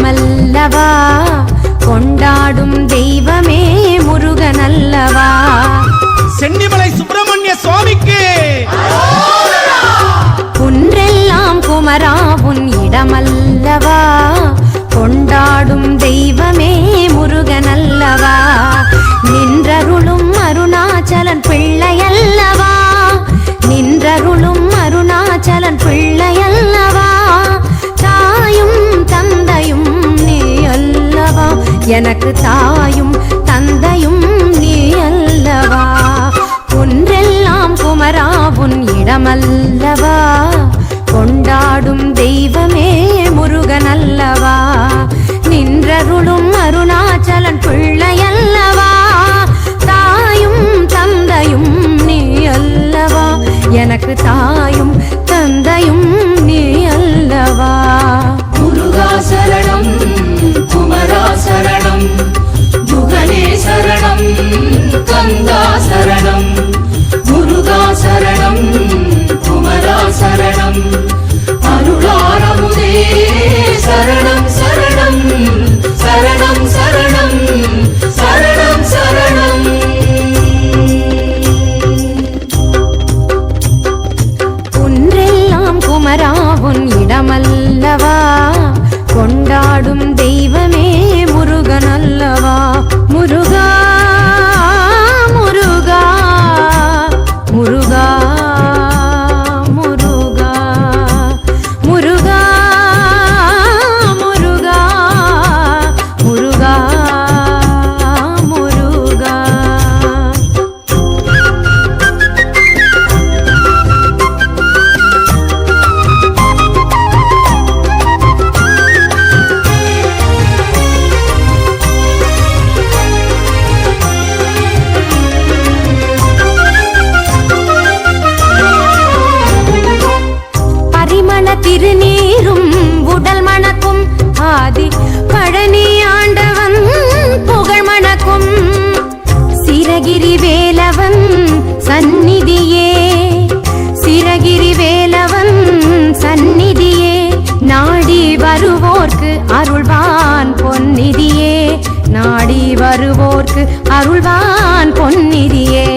இடமல்லவா கொண்டாடும் தெய்வமே முருகனல்லவா? சென்னிமலை சுப்பிரமணிய சுவாமிக்கு! குன்றெல்லாம் குமரா உன் இடமல்லவா? கொண்டாடும் தெய்வமே எனக்கு தாயும் சரணம் குமரா சரணம். ஆதி பழனி ஆண்டவன் புகழ் மணக்கும் சிரகிரி வேலவன் சந்நிதியே. சிரகிரி வேலவன் சந்நிதியே. நாடி வருவோர்க்கு அருள்வான் பொன்னிதியே. நாடி வருவோர்க்கு அருள்வான் பொன்னிதியே.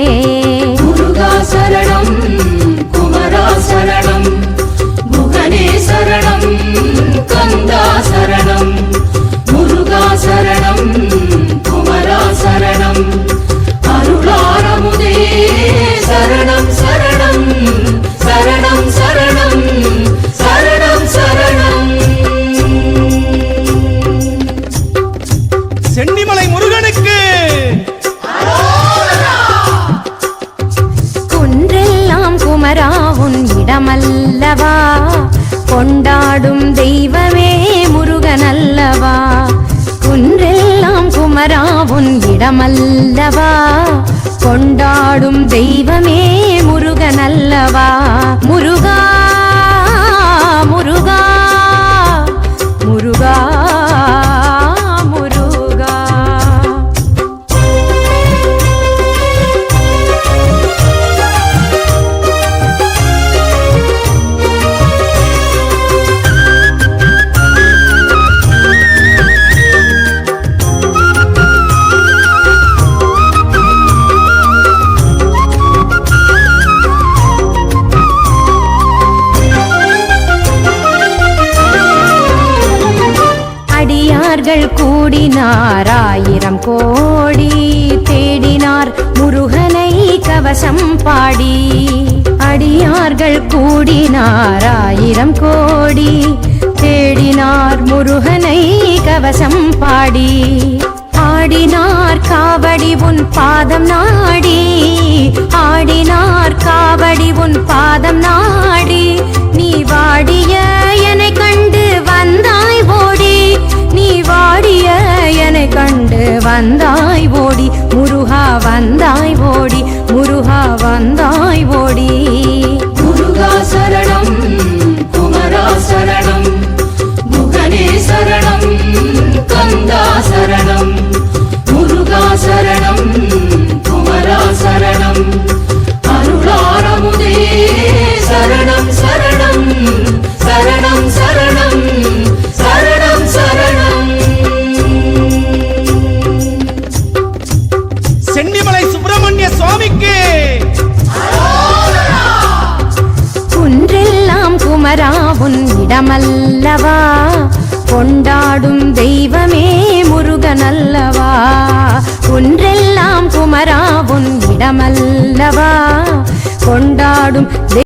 பாடும் தெய்வமே முருகன் அல்லவா குன்றெல்லாம் குமரா உன் இடமல்லவா? கொண்டாடும் தெய்வமே முருகன் அல்லவா கூடினார் ஆயிரம் கோடி தேடினார் முருகனை கவசம் பாடி. அடியார்கள் கூடினார் ஆயிரம் கோடி தேடினார் முருகனை கவசம் பாடி. ஆடினார் காவடி உன் பாதம் நாடி. ஆடினார் வந்தாய் ஓடி முருகா வந்தாய் ஓடி முருகா வந்தாய் ஓடி. சுவாமிக்கு. குன்றெல்லாம் குமரா உன் இடமல்லவா கொண்டாடும் தெய்வமே முருகனல்லவா? குன்றெல்லாம் குமரா இடமல்ல